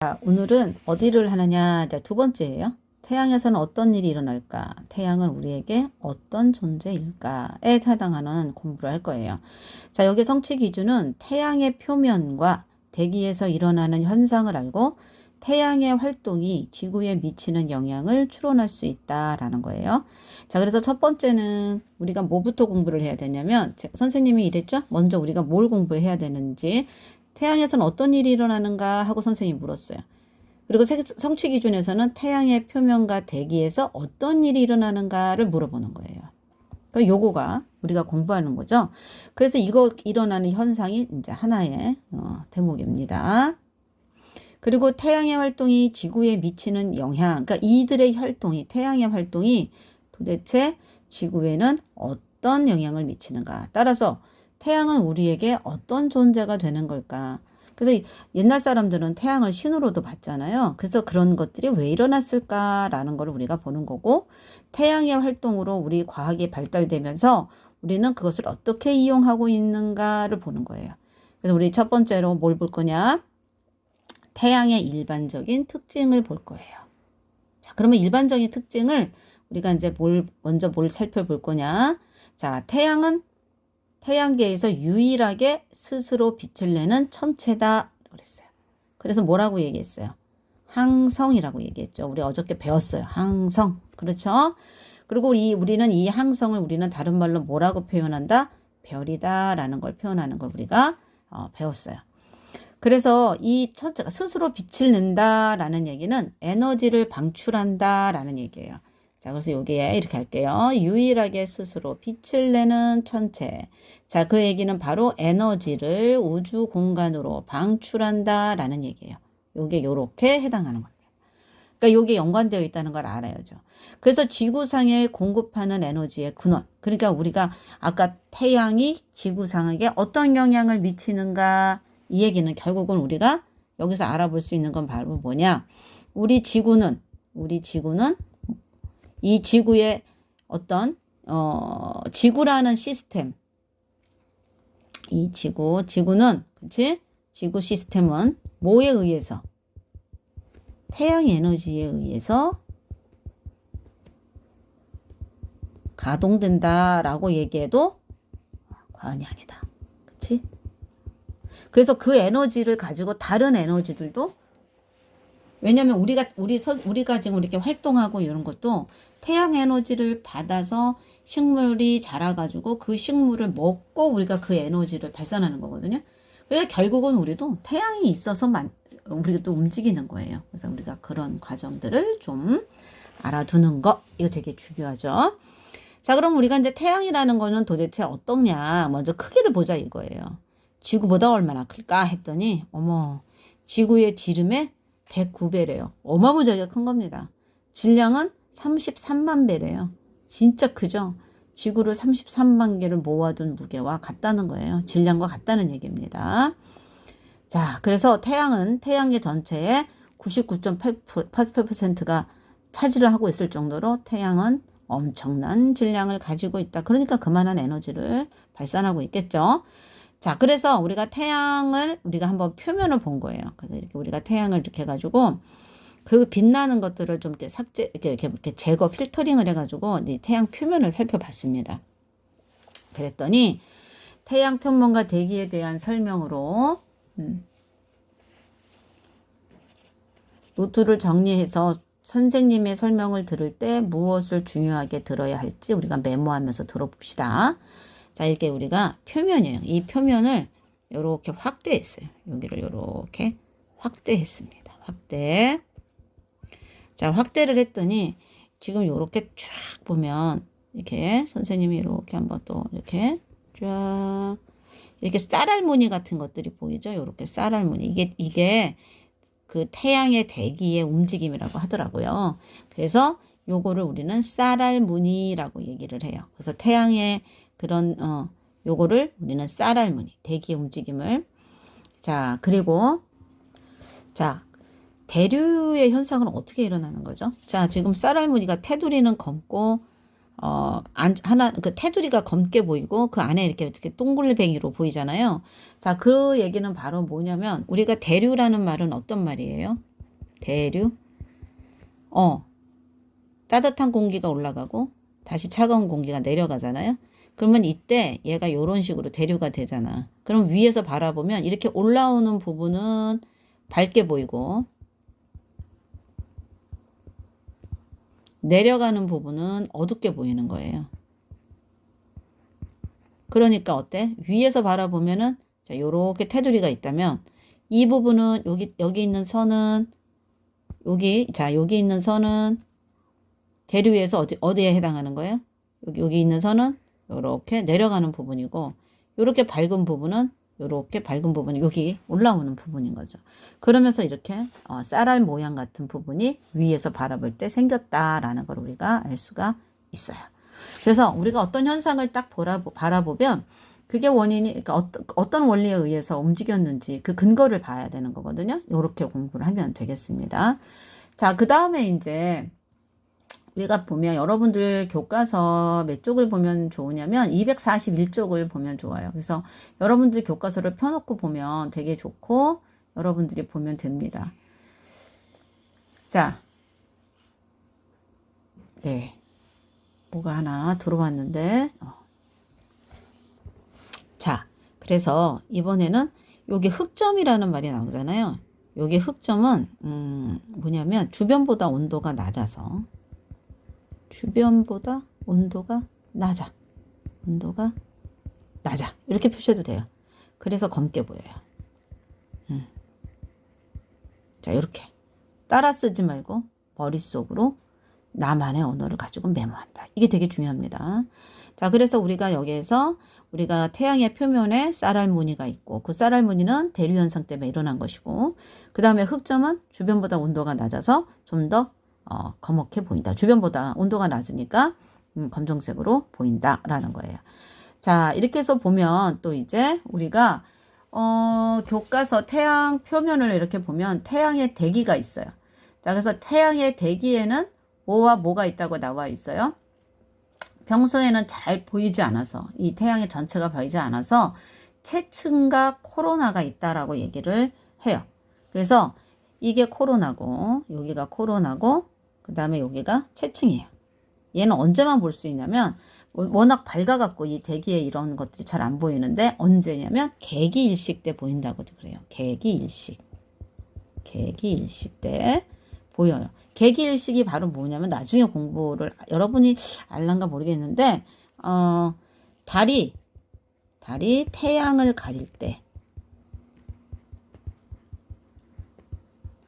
자, 오늘은 어디를 하느냐? 자, 두 번째예요. 태양에서는 어떤 일이 일어날까? 태양은 우리에게 어떤 존재일까에 해당하는 공부를 할 거예요. 자, 여기 성취 기준은 태양의 표면과 대기에서 일어나는 현상을 알고 태양의 활동이 지구에 미치는 영향을 추론할 수 있다라는 거예요. 자, 그래서 첫 번째는 우리가 뭐부터 공부를 해야 되냐면 제- 선생님이 이랬죠? 먼저 우리가 뭘 공부해야 되는지 태양에서는 어떤 일이 일어나는가 하고 선생님이 물었어요. 그리고 세- 성취 기준에서는 태양의 표면과 대기에서 어떤 일이 일어나는가를 물어보는 거예요. 그 요거가 우리가 공부하는 거죠. 그래서 이거 일어나는 현상이 이제 하나의 어, 대목입니다. 그리고 태양의 활동이 지구에 미치는 영향, 그러니까 이들의 활동이 태양의 활동이 도대체 지구에는 어떤 영향을 미치는가? 따라서 태양은 우리에게 어떤 존재가 되는 걸까? 그래서 옛날 사람들은 태양을 신으로도 봤잖아요. 그래서 그런 것들이 왜 일어났을까라는 걸 우리가 보는 거고, 태양의 활동으로 우리 과학이 발달되면서 우리는 그것을 어떻게 이용하고 있는가를 보는 거예요. 그래서 우리 첫 번째로 뭘 볼 거냐? 태양의 일반적인 특징을 볼 거예요. 자, 그러면 일반적인 특징을 우리가 이제 뭘, 먼저 뭘 살펴볼 거냐? 자, 태양은 태양계에서 유일하게 스스로 빛을 내는 천체다. 그랬어요. 그래서 뭐라고 얘기했어요? 항성이라고 얘기했죠. 우리 어저께 배웠어요. 항성. 그렇죠? 그리고 이, 우리는 이 항성을 우리는 다른 말로 뭐라고 표현한다? 별이다라는 걸 표현하는 걸 우리가 어, 배웠어요. 그래서 이 천체가 스스로 빛을 낸다라는 얘기는 에너지를 방출한다라는 얘기예요. 자, 그래서 여기에 이렇게 할게요. 유일하게 스스로 빛을 내는 천체. 자, 그 얘기는 바로 에너지를 우주 공간으로 방출한다 라는 얘기예요. 요게 요렇게 해당하는 겁니다. 그러니까 요게 연관되어 있다는 걸 알아야죠. 그래서 지구상에 공급하는 에너지의 근원. 그러니까 우리가 아까 태양이 지구상에게 어떤 영향을 미치는가 이 얘기는 결국은 우리가 여기서 알아볼 수 있는 건 바로 뭐냐? 우리 지구는 우리 지구는 이 지구의 어떤 어 지구라는 시스템 이 지구 지구는 그치 지구 시스템은 뭐에 의해서 태양 에너지에 의해서 가동된다라고 얘기해도 과언이 아니다. 그치? 그래서 그 에너지를 가지고 다른 에너지들도 왜냐면 우리가 우리 서, 우리가 지금 이렇게 활동하고 이런 것도 태양 에너지를 받아서 식물이 자라가지고 그 식물을 먹고 우리가 그 에너지를 발산하는 거거든요. 그래서 결국은 우리도 태양이 있어서 만 우리가 또 움직이는 거예요. 그래서 우리가 그런 과정들을 좀 알아두는 거 이거 되게 중요하죠. 자, 그럼 우리가 이제 태양이라는 거는 도대체 어떻냐? 먼저 크기를 보자 이거예요. 지구보다 얼마나 클까 했더니 어머 지구의 지름의 109배래요. 어마무지하게 큰 겁니다. 질량은 33만 배래요. 진짜 크죠? 지구를 33만 개를 모아둔 무게와 같다는 거예요. 질량과 같다는 얘기입니다. 자, 그래서 태양은 태양계 전체의 99.88%가 차지를 하고 있을 정도로 태양은 엄청난 질량을 가지고 있다. 그러니까 그만한 에너지를 발산하고 있겠죠. 자, 그래서 우리가 태양을 우리가 한번 표면을 본 거예요. 그래서 이렇게 우리가 태양을 이렇게 해가지고 그 빛나는 것들을 좀 이렇게 삭제, 이렇게, 이렇게, 이렇게 제거, 필터링을 해가지고 이 태양 표면을 살펴봤습니다. 그랬더니 태양 표면과 대기에 대한 설명으로 음, 노트를 정리해서 선생님의 설명을 들을 때 무엇을 중요하게 들어야 할지 우리가 메모하면서 들어봅시다. 자, 이렇게 우리가 표면이에요. 이 표면을 이렇게 확대했어요. 여기를 이렇게 확대했습니다. 확대. 자, 확대를 했더니 지금 이렇게 쫙 보면 이렇게 선생님이 이렇게 한번 또 이렇게 쫙 이렇게 쌀알무늬 같은 것들이 보이죠? 이렇게 쌀알무늬. 이게 이게 그 태양의 대기의 움직임이라고 하더라고요. 그래서 요거를 우리는 쌀알무늬라고 얘기를 해요. 그래서 태양의 그런 어 요거를 우리는 쌀알무늬 대기의 움직임을 자 그리고 자 대류의 현상은 어떻게 일어나는 거죠? 자 지금 쌀알무늬가 테두리는 검고 어 안, 하나 그 테두리가 검게 보이고 그 안에 이렇게 이렇게 동글뱅이로 보이잖아요. 자 그 얘기는 바로 뭐냐면 우리가 대류라는 말은 어떤 말이에요? 대류. 어, 따뜻한 공기가 올라가고 다시 차가운 공기가 내려가잖아요. 그러면 이때 얘가 이런 식으로 대류가 되잖아. 그럼 위에서 바라보면 이렇게 올라오는 부분은 밝게 보이고 내려가는 부분은 어둡게 보이는 거예요. 그러니까 어때? 위에서 바라보면은 자, 요렇게 테두리가 있다면 이 부분은 여기 여기 있는 선은 여기 자, 여기 있는 선은 대류에서 어디 어디에 해당하는 거예요? 여기 여기 있는 선은 요렇게 내려가는 부분이고 요렇게 밝은 부분은 요렇게 밝은 부분이 여기 올라오는 부분인 거죠. 그러면서 이렇게 어, 쌀알 모양 같은 부분이 위에서 바라볼 때 생겼다라는 걸 우리가 알 수가 있어요. 그래서 우리가 어떤 현상을 딱 보라보, 바라보면 그게 원인이 그러니까 어떤, 어떤 원리에 의해서 움직였는지 그 근거를 봐야 되는 거거든요. 이렇게 공부를 하면 되겠습니다. 자, 그 다음에 이제 우리가 보면 여러분들 교과서 몇 쪽을 보면 좋으냐면 241쪽을 보면 좋아요. 그래서 여러분들 교과서를 펴놓고 보면 되게 좋고 여러분들이 보면 됩니다. 자, 네. 뭐가 하나 들어왔는데, 어. 자, 그래서 이번에는 여기 흑점이라는 말이 나오잖아요. 여기 흑점은, 음, 뭐냐면 주변보다 온도가 낮아서, 주변보다 온도가 낮아. 온도가 낮아. 이렇게 표시해도 돼요. 그래서 검게 보여요. 음. 자, 이렇게. 따라 쓰지 말고 머릿속으로 나만의 언어를 가지고 메모한다. 이게 되게 중요합니다. 자, 그래서 우리가 여기에서 우리가 태양의 표면에 쌀알 무늬가 있고 그 쌀알 무늬는 대류 현상 때문에 일어난 것이고 그 다음에 흑점은 주변보다 온도가 낮아서 좀 더 어, 검게 보인다. 주변보다 온도가 낮으니까 음, 검정색으로 보인다라는 거예요. 자, 이렇게 해서 보면 또 이제 우리가 어, 교과서 태양 표면을 이렇게 보면 태양의 대기가 있어요. 자, 그래서 태양의 대기에는 뭐와 뭐가 있다고 나와 있어요. 평소에는 잘 보이지 않아서 이 태양의 전체가 보이지 않아서 체층과 코로나가 있다라고 얘기를 해요. 그래서 이게 코로나고 여기가 코로나고 그 다음에 여기가 체층이에요. 얘는 언제만 볼 수 있냐면 워낙 밝아갖고 이 대기에 이런 것들이 잘 안 보이는데 언제냐면 개기일식 때 보인다고도 그래요. 개기일식. 개기일식 때 보여요. 개기일식이 바로 뭐냐면 나중에 공부를 여러분이 알란가 모르겠는데 어 달이 달이 태양을 가릴 때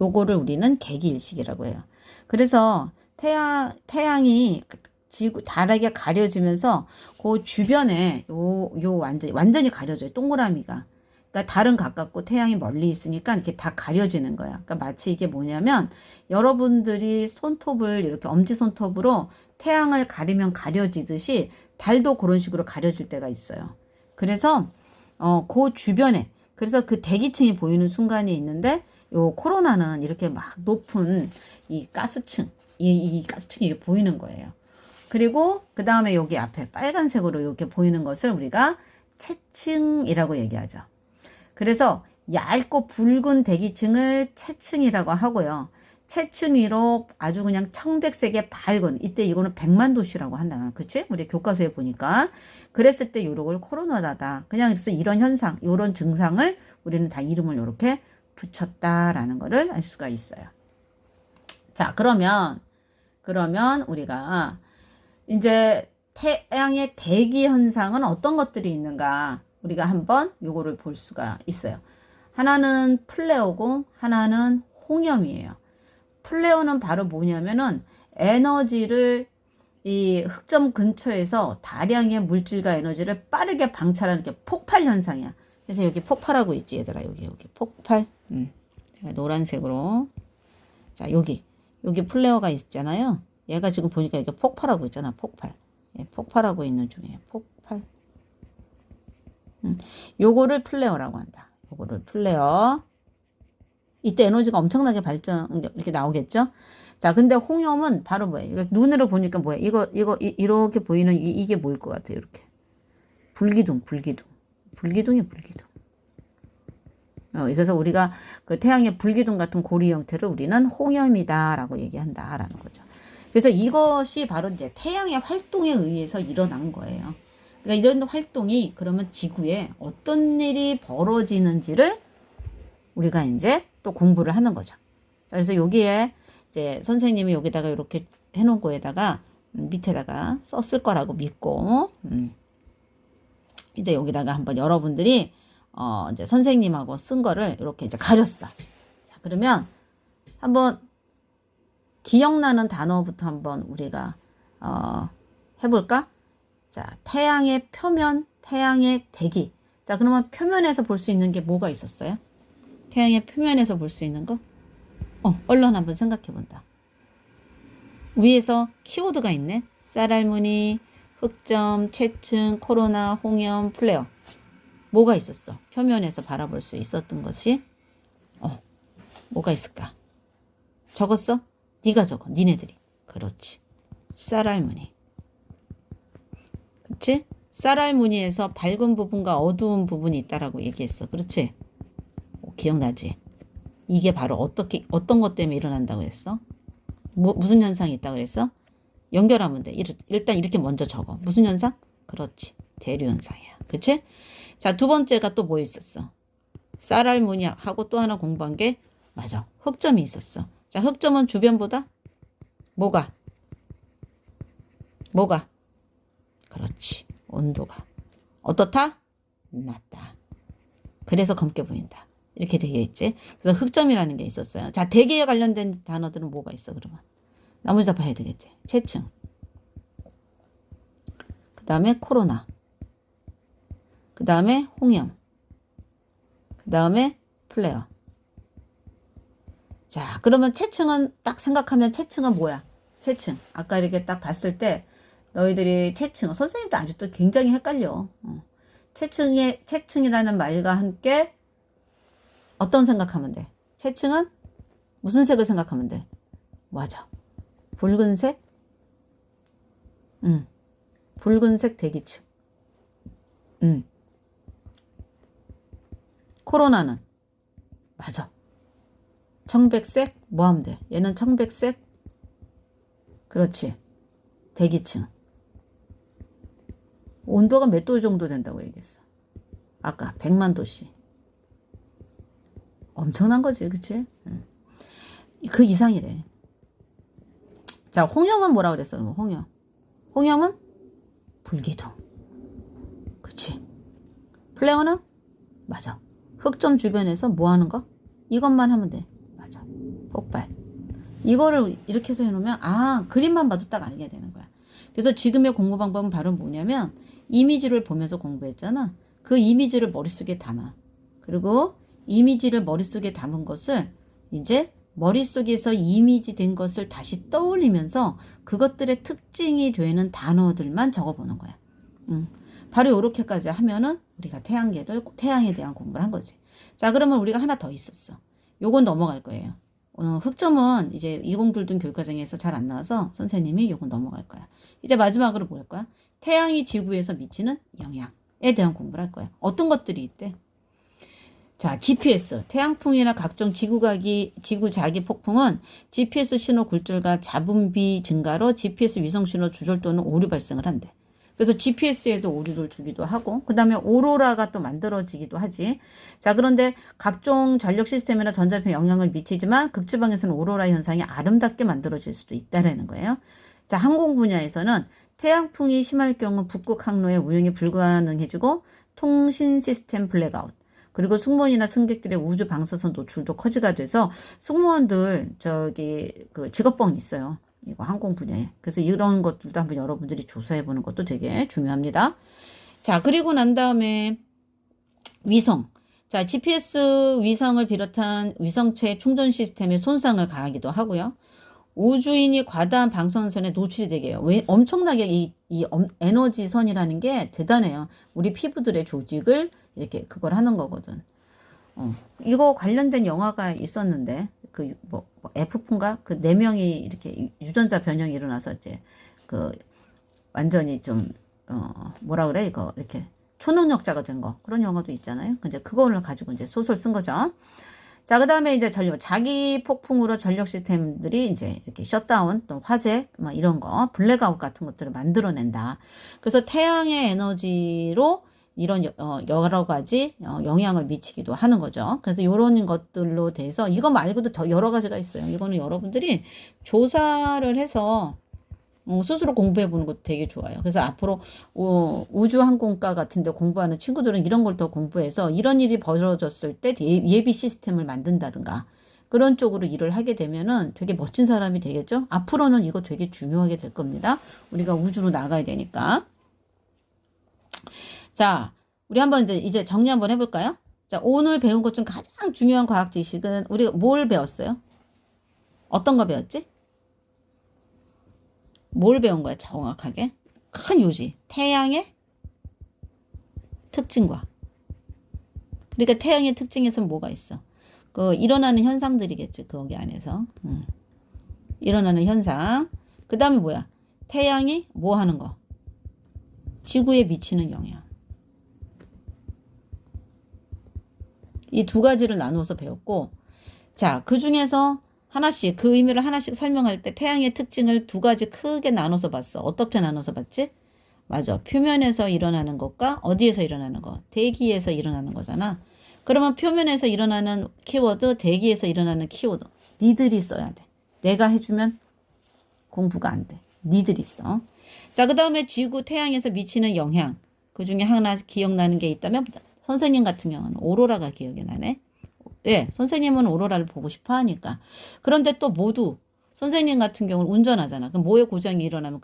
요거를 우리는 개기일식이라고 해요. 그래서 태양 태양이 지구 달에게 가려지면서 그 주변에 요 요 완전 완전히 가려져요. 동그라미가. 그러니까 달은 가깝고 태양이 멀리 있으니까 이렇게 다 가려지는 거야. 그러니까 마치 이게 뭐냐면 여러분들이 손톱을 이렇게 엄지 손톱으로 태양을 가리면 가려지듯이 달도 그런 식으로 가려질 때가 있어요. 그래서 어 그 주변에 그래서 그 대기층이 보이는 순간이 있는데 요 코로나는 이렇게 막 높은 이 가스층, 이, 이 가스층이 보이는 거예요. 그리고 그 다음에 여기 앞에 빨간색으로 이렇게 보이는 것을 우리가 채층이라고 얘기하죠. 그래서 얇고 붉은 대기층을 채층이라고 하고요. 채층 위로 아주 그냥 청백색의 밝은 이때 이거는 백만 도시라고 한다. 그치? 우리 교과서에 보니까 그랬을 때 요걸 코로나다. 그냥 그래서 이런 현상, 이런 증상을 우리는 다 이름을 이렇게 붙였다라는 것을 알 수가 있어요. 자, 그러면 그러면 우리가 이제 태양의 대기 현상은 어떤 것들이 있는가? 우리가 한번 요거를 볼 수가 있어요. 하나는 플레어고 하나는 홍염이에요. 플레어는 바로 뭐냐면은 에너지를 이 흑점 근처에서 다량의 물질과 에너지를 빠르게 방출하는 게 폭발 현상이야. 그래서 여기 폭발하고 있지 얘들아 여기 여기 폭발 음. 노란색으로. 자 여기. 여기 플레어가 있잖아요. 얘가 지금 보니까 이게 폭발하고 있잖아 폭발. 예, 폭발하고 있는 중이에요. 폭발. 음. 요거를 플레어라고 한다. 요거를 플레어. 이때 에너지가 엄청나게 발전 이렇게 나오겠죠? 자 근데 홍염은 바로 뭐예요? 눈으로 보니까 뭐예요? 이거 이거 이, 이렇게 보이는 이, 이게 뭐일 것 같아요 이렇게? 불기둥 불기둥. 불기둥이 불기둥. 어, 그래서 우리가 그 태양의 불기둥 같은 고리 형태를 우리는 홍염이다라고 얘기한다라는 거죠. 그래서 이것이 바로 이제 태양의 활동에 의해서 일어난 거예요. 그러니까 이런 활동이 그러면 지구에 어떤 일이 벌어지는지를 우리가 이제 또 공부를 하는 거죠. 자, 그래서 여기에 이제 선생님이 여기다가 이렇게 해놓은 거에다가 음, 밑에다가 썼을 거라고 믿고 음. 이제 여기다가 한번 여러분들이 어 이제 선생님하고 쓴 거를 이렇게 이제 가렸어. 자 그러면 한번 기억나는 단어부터 한번 우리가 어 해볼까? 자 태양의 표면, 태양의 대기. 자 그러면 표면에서 볼 수 있는 게 뭐가 있었어요? 태양의 표면에서 볼 수 있는 거? 어 얼른 한번 생각해 본다. 위에서 키워드가 있네. 쌀알무늬, 흑점, 채층, 코로나, 홍염, 플레어. 뭐가 있었어? 표면에서 바라볼 수 있었던 것이 어, 뭐가 있을까? 적었어? 네가 적어. 니네들이. 그렇지. 쌀알무늬. 그렇지? 쌀알무늬에서 밝은 부분과 어두운 부분이 있다라고 얘기했어. 그렇지? 어, 기억나지? 이게 바로 어떻게 어떤 것 때문에 일어난다고 했어? 뭐, 무슨 현상이 있다고 그랬어? 연결하면 돼. 이르- 일단 이렇게 먼저 적어. 무슨 현상? 그렇지. 대류 현상이야. 그치? 자, 두 번째가 또 뭐 있었어? 쌀알무늬하고 또 하나 공부한 게 맞아. 흑점이 있었어. 자, 흑점은 주변보다 뭐가? 뭐가? 그렇지. 온도가. 어떻다? 낮다. 그래서 검게 보인다. 이렇게 되어 있지. 그래서 흑점이라는 게 있었어요. 자, 대기에 관련된 단어들은 뭐가 있어, 그러면? 나머지 다 봐야 되겠지. 체층. 그 다음에 코로나. 그 다음에 홍염. 그 다음에 플레어. 자, 그러면 체층은 딱 생각하면 체층은 뭐야? 체층. 아까 이렇게 딱 봤을 때 너희들이 체층, 선생님도 아직도 굉장히 헷갈려. 어. 체층의, 체층이라는 말과 함께 어떤 생각하면 돼? 체층은 무슨 색을 생각하면 돼? 맞아. 붉은색? 응. 붉은색 대기층. 응. 코로나는? 맞아. 청백색? 돼? 얘는 청백색? 그렇지. 대기층. 온도가 몇 도 정도 된다고 얘기했어? 아까 100만 도씨. 엄청난 거지, 그치? 응. 그 이상이래. 자, 홍염은 뭐라 그랬어? 홍염. 홍염은 불기둥. 그치? 플레어는? 맞아. 흑점 주변에서 뭐 하는 거? 이것만 하면 돼. 맞아. 폭발. 이거를 이렇게 해서 해놓으면, 아, 그림만 봐도 딱 알게 되는 거야. 그래서 지금의 공부 방법은 바로 뭐냐면, 이미지를 보면서 공부했잖아. 그 이미지를 머릿속에 담아. 그리고 이미지를 머릿속에 담은 것을 이제 머릿속에서 이미지 된 것을 다시 떠올리면서 그것들의 특징이 되는 단어들만 적어보는 거야. 음. 바로 이렇게까지 하면은 우리가 태양계를 태양에 대한 공부를 한 거지. 자, 그러면 우리가 하나 더 있었어. 요건 넘어갈 거예요. 어, 흑점은 이제 20둘등 교육과정에서 잘 안 나와서 선생님이 요건 넘어갈 거야. 이제 마지막으로 뭐 할 거야? 태양이 지구에서 미치는 영향에 대한 공부를 할 거야. 어떤 것들이 있대? 자, GPS, 태양풍이나 각종 지구가기, 지구 자기 폭풍은 GPS 신호 굴절과 잡음비 증가로 GPS 위성 신호 주절 또는 오류 발생을 한대. 그래서 GPS에도 오류를 주기도 하고, 그 다음에 오로라가 또 만들어지기도 하지. 자, 그런데 각종 전력 시스템이나 전자표에 영향을 미치지만 극지방에서는 오로라 현상이 아름답게 만들어질 수도 있다라는 거예요. 자, 항공 분야에서는 태양풍이 심할 경우 북극 항로의 운영이 불가능해지고 통신 시스템 블랙아웃. 그리고 승무원이나 승객들의 우주 방사선 노출도 커지가 돼서 승무원들 저기 그 직업병이 있어요. 이거 항공 분야에. 그래서 이런 것들도 한번 여러분들이 조사해 보는 것도 되게 중요합니다. 자, 그리고 난 다음에 위성. 자, GPS 위성을 비롯한 위성체 충전 시스템에 손상을 가하기도 하고요. 우주인이 과다한 방사선에 노출이 되게 해요. 왜 엄청나게 이, 이 엄- 에너지선이라는 게 대단해요. 우리 피부들의 조직을 이렇게 그걸 하는 거거든. 어, 이거 관련된 영화가 있었는데 그 뭐 F폰가 그 네 명이 이렇게 유전자 변형이 일어나서 이제 그 완전히 좀 어, 뭐라 그래 이거 이렇게 초능력자가 된 거. 그런 영화도 있잖아요. 이제 그거를 가지고 이제 소설 쓴 거죠. 자, 그 다음에 이제 전력, 자기 폭풍으로 전력 시스템들이 이제 이렇게 셧다운, 또 화재, 막 이런 거, 블랙아웃 같은 것들을 만들어낸다. 그래서 태양의 에너지로 이런 여- 어, 여러 가지 어, 영향을 미치기도 하는 거죠. 그래서 이런 것들로 돼서 이거 말고도 더 여러 가지가 있어요. 이거는 여러분들이 조사를 해서 어, 스스로 공부해 보는 것도 되게 좋아요. 그래서 앞으로 어, 우주항공과 같은 데 공부하는 친구들은 이런 걸 더 공부해서 이런 일이 벌어졌을 때 예- 예비 시스템을 만든다든가 그런 쪽으로 일을 하게 되면은 되게 멋진 사람이 되겠죠? 앞으로는 이거 되게 중요하게 될 겁니다. 우리가 우주로 나가야 되니까. 자, 우리 한번 이제, 이제 정리 한번 해볼까요? 자, 오늘 배운 것 중 가장 중요한 과학 지식은 우리가 뭘 배웠어요? 어떤 거 배웠지? 뭘 배운 거야, 정확하게? 큰 요지. 태양의 특징과. 그러니까 태양의 특징에서 뭐가 있어? 그 일어나는 현상들이겠지, 거기 안에서. 음. 일어나는 현상. 그 다음에 뭐야? 태양이 뭐 하는 거? 지구에 미치는 영향. 이 두 가지를 나누어서 배웠고, 자, 그 중에서 하나씩, 그 의미를 하나씩 설명할 때 태양의 특징을 두 가지 크게 나눠서 봤어. 어떻게 나눠서 봤지? 맞아. 표면에서 일어나는 것과 어디에서 일어나는 것? 대기에서 일어나는 거잖아. 그러면 표면에서 일어나는 키워드, 대기에서 일어나는 키워드. 니들이 써야 돼. 내가 해주면 공부가 안 돼. 니들이 써. 자, 그 다음에 지구, 태양에서 미치는 영향. 그 중에 하나 기억나는 게 있다면 선생님 같은 경우는 오로라가 기억이 나네. 예, 선생님은 오로라를 보고 싶어 하니까. 그런데 또 모두 선생님 같은 경우는 운전하잖아. 그럼 뭐에 고장이 일어나면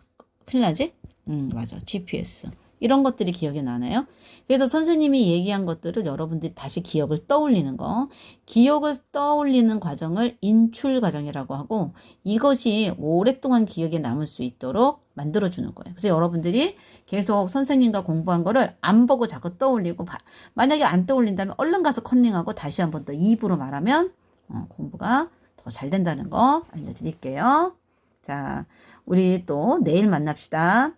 큰일 나지? 음, 맞아. GPS. 이런 것들이 기억이 나나요? 그래서 선생님이 얘기한 것들을 여러분들이 다시 기억을 떠올리는 거. 기억을 떠올리는 과정을 인출 과정이라고 하고 이것이 오랫동안 기억에 남을 수 있도록 만들어주는 거예요. 그래서 여러분들이 계속 선생님과 공부한 거를 안 보고 자꾸 떠올리고 바- 만약에 안 떠올린다면 얼른 가서 컨닝하고 다시 한 번 더 입으로 말하면 어, 공부가 더 잘 된다는 거 알려드릴게요. 자, 우리 또 내일 만납시다.